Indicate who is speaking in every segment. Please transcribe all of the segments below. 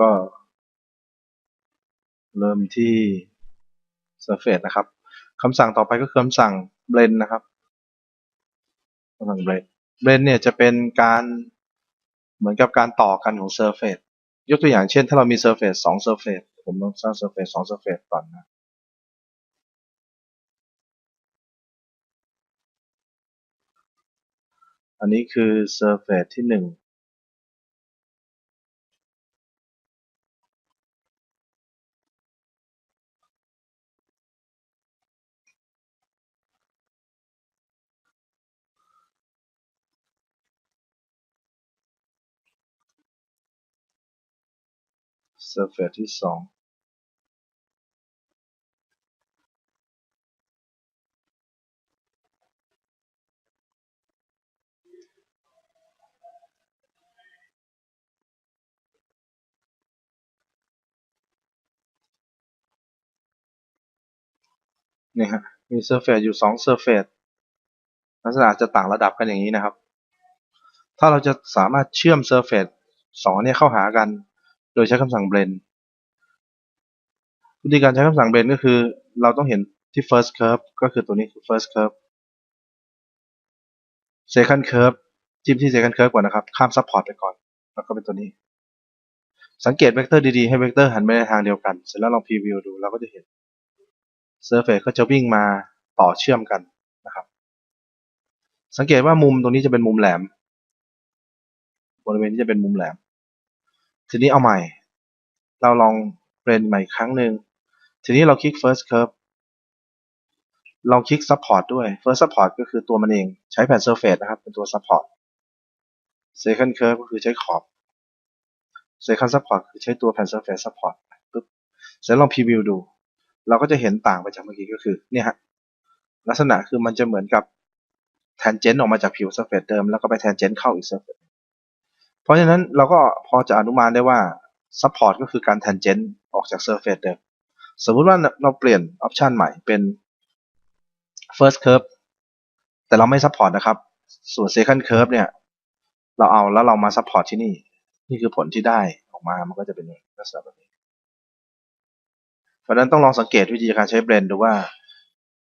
Speaker 1: ก็ เริ่มที่ surface นะครับคำสั่งต่อไปก็คือคำสั่ง blend นะครับคำสั่ง blend blend เนี่ยจะเป็นการเหมือนกับการต่อกันของ surface ยกตัวอย่างเช่น ถ้าเรามี surface 2 surface ผมต้องสร้าง surface 2 surface ก่อนนะอันนี้คือ surface ที่ 1 surface ที่2นี่ฮะมี surface อยู่2 surface ลักษณะจะต่างระดับกันอย่างนี้นะครับ ถ้าเราจะสามารถเชื่อม surface สองนี้เข้าหากัน ดยใช้คำสั่ง blend วิธีการใช้คำสั่ง blend ก็คือเราต้องเห็นที่ first curve ก็คือตัวนี้คือ first curve second curve จิ้มที่ second curve ก่อนนะครับ ข้าม support ไปก่อน แล้วก็เป็นตัวนี้ สังเกตเวกเตอร์ดีๆ ให้เวกเตอร์หันไปในทางเดียวกัน เสร็จแล้วลองพรีวิวดูเราก็จะเห็น surface ก็จะวิ่งมาต่อเชื่อมกันนะครับ สังเกตว่ามุมตรงนี้จะเป็นมุมแหลม บริเวณนี้จะเป็นมุมแหลม ทีนี้เอาใหม่ เราลองเปลี่ยนใหม่อีกครั้งหนึ่งทีนี้เราคลิก first curve ลองคลิก support ด้วย first support ก็คือตัวมันเองใช้แผ่น surface นะครับ เป็นตัว support second curve ก็คือใช้ขอบ second support คือใช้ตัวแผ่น surface support ปึ๊บเสร็จลองพรีวิวดู เราก็จะเห็นต่างไปจากเมื่อกี้ก็คือเนี่ยฮะลักษณะคือมันจะเหมือนกับ tangent ออกมาจากผิว surface เดิม แล้วก็ไป tangent เข้าอีก surface เพราะฉะนั้นเราก็พอจะอนุมานได้ว่า support ก็คือการ tangent ออกจาก surface เดิมสมมุติว่าเราเปลี่ยน option ใหม่เป็น first curve แต่เราไม่ support นะครับ ส่วน second curve เนี่ย เราเอาแล้วเรามา support ที่นี่ นี่คือผลที่ได้ออกมามันก็จะเป็นลักษณะแบบนี้ เพราะฉะนั้นต้องลองสังเกตวิธีการใช้ blend ดูว่า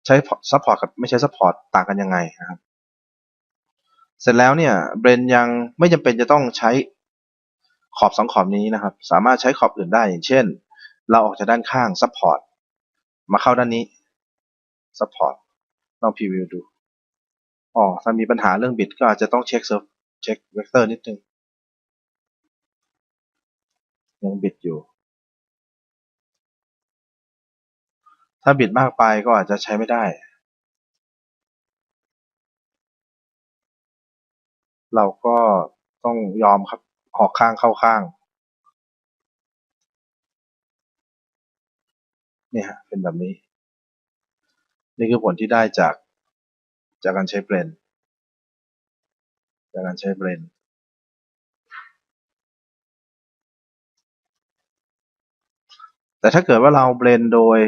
Speaker 1: ใช้ support กับไม่ใช้ support ต่างกันยังไงนะครับ เสร็จแล้วเนี่ย blend ยังไม่จำเป็นจะต้องใช้ขอบสองขอบนี้นะครับ สามารถใช้ขอบอื่นได้อย่างเช่น เราออกจากด้านข้าง support มาเข้าด้านนี้ support ลองพรีวิวดูอ๋อถ้ามีปัญหาเรื่องบิดก็อาจจะต้องเช็คเซิร์ฟเช็คเวกเตอร์นิดนึงยังบิดอยู่ ถ้าบิดมากไปก็อาจจะใช้ไม่ได้ เราก็ต้องยอมครับออกข้างเข้าข้าง เนี่ยเป็นแบบนี้ นี่คือผลที่ได้จากจากการใช้เบรนจากการใช้เบรนแต่ถ้าเกิดว่าเราเบรนโดย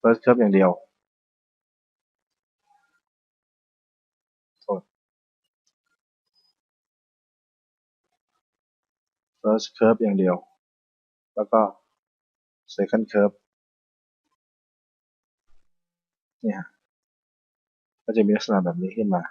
Speaker 1: first curve อย่างเดียว first curve อย่างเดียว แล้วก็ second curve เนี่ยก็จะมีลักษณะแบบนี้ขึ้นมา